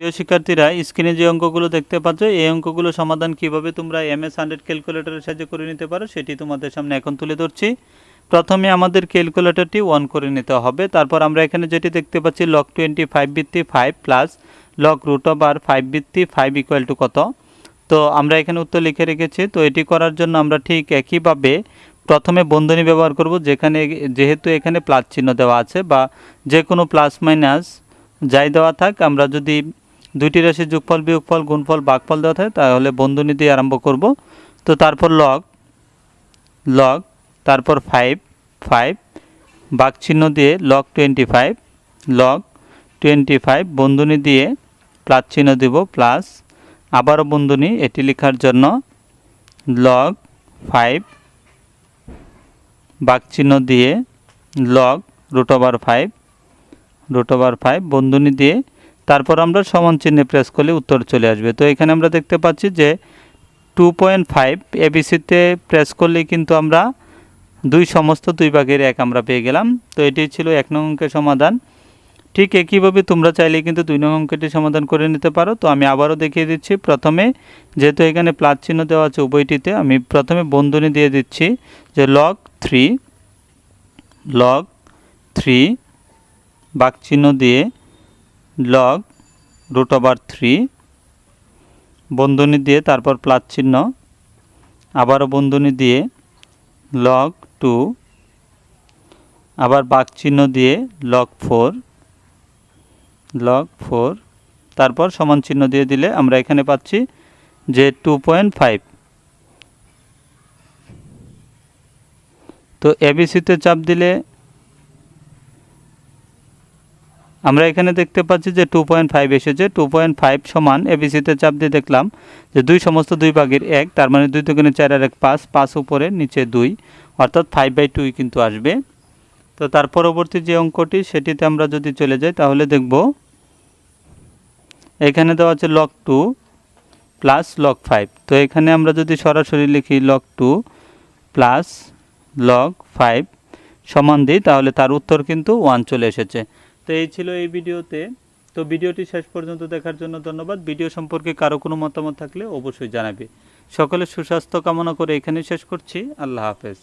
প্রিয় শিক্ষার্থীরা, স্ক্রিনে যে অঙ্কগুলো দেখতে পাচ্ছ, এই অঙ্কগুলো সমাধান কীভাবে তোমরা এম এস হান্ড্রেড ক্যালকুলেটরের সাহায্যে করে নিতে পারো সেটি তোমাদের সামনে এখন তুলে ধরছি। প্রথমে আমাদের ক্যালকুলেটরটি অন করে নিতে হবে। তারপর আমরা এখানে যেটি দেখতে পাচ্ছি লক টোয়েন্টি ফাইভ ভিত্তি five plus log root over আর ফাইভ ভিত্তি ফাইভ ইকুয়াল টু কত? তো আমরা এখানে উত্তর লিখে রেখেছি। তো এটি করার জন্য আমরা ঠিক একইভাবে প্রথমে বন্ধনী ব্যবহার করব, যেখানে যেহেতু এখানে প্লাস চিহ্ন দেওয়া আছে বা যে কোনো প্লাস মাইনাস যাই দেওয়া থাক, আমরা যদি দুইটি রাশির যোগফল, বিয়োগফল, গুণফল ভাগফল দেওয়া থাকে, তাহলে বন্ধনী দিয়ে আরম্ভ করব। তো তারপর লগ লগ তারপর ফাইভ ফাইভ বাক চিহ্ন দিয়ে log twenty five log twenty five বন্ধনী দিয়ে প্লাস চিহ্ন দিব প্লাস আবারও বন্ধনী এটি লেখার জন্য লগ ফাইভ বাক চিহ্ন দিয়ে log root over five root over five বন্ধনী দিয়ে তারপর আমরা সমান চিহ্নে প্রেস করলে উত্তর চলে আসবে। তো এখানে আমরা দেখতে পাচ্ছি যে টু পয়েন্ট ফাইভ এবিসিতে প্রেস করলে কিন্তু আমরা দুই সমস্ত দুই ভাগের এক আমরা পেয়ে গেলাম। তো এটি ছিল এক নং অঙ্কের সমাধান। ঠিক একইভাবে তোমরা চাইলে কিন্তু দুই নং অঙ্কটি সমাধান করে নিতে পারো। তো আমি আবারও দেখিয়ে দিচ্ছি, প্রথমে যেহেতু এখানে প্লাস চিহ্ন দেওয়া আছে উভয়টিতে, আমি প্রথমে বন্ধনী দিয়ে দিচ্ছি যে লগ থ্রি লগ থ্রি বাক চিহ্ন দিয়ে লগ রুট ওভার থ্রি বন্ধনী দিয়ে তারপর প্লাস চিহ্ন, আবারও বন্ধনী দিয়ে লগ টু আবার বাক চিহ্ন দিয়ে লগ ফোর লগ ফোর তারপর সমান চিহ্ন দিয়ে দিলে আমরা এখানে পাচ্ছি যে টু পয়েন্ট ফাইভ তো এবিসিতে চাপ দিলে আমরা এখানে দেখতে পাচ্ছি যে টু পয়েন্ট ফাইভ এসেছে। টু পয়েন্ট ফাইভ সমান এবিসিতে চাপ দিয়ে দেখলাম যে দুই সমস্ত দুই ভাগের এক, তার মানে দুই দুগুণে চার আর এক পাঁচ পাঁচ উপরে, নিচে দুই, অর্থাৎ ফাইভ বাই টুই কিন্তু আসবে। তো তার পরবর্তী যে অঙ্কটি, সেটিতে আমরা যদি চলে যাই, তাহলে দেখব এখানে দেওয়া আছে log two plus log five তো এখানে আমরা যদি সরাসরি লিখি log two plus log five সমান দিই, তাহলে তার উত্তর কিন্তু ওয়ান চলে এসেছে। তো এই ছিল এই ভিডিওতে। তো ভিডিওটি শেষ পর্যন্ত দেখার জন্য ধন্যবাদ। ভিডিও সম্পর্কে কারও কোনো মতামত থাকলে অবশ্যই জানাবে। সকলের সুস্বাস্থ্য কামনা করে এখানে শেষ করছি। আল্লাহ হাফেজ।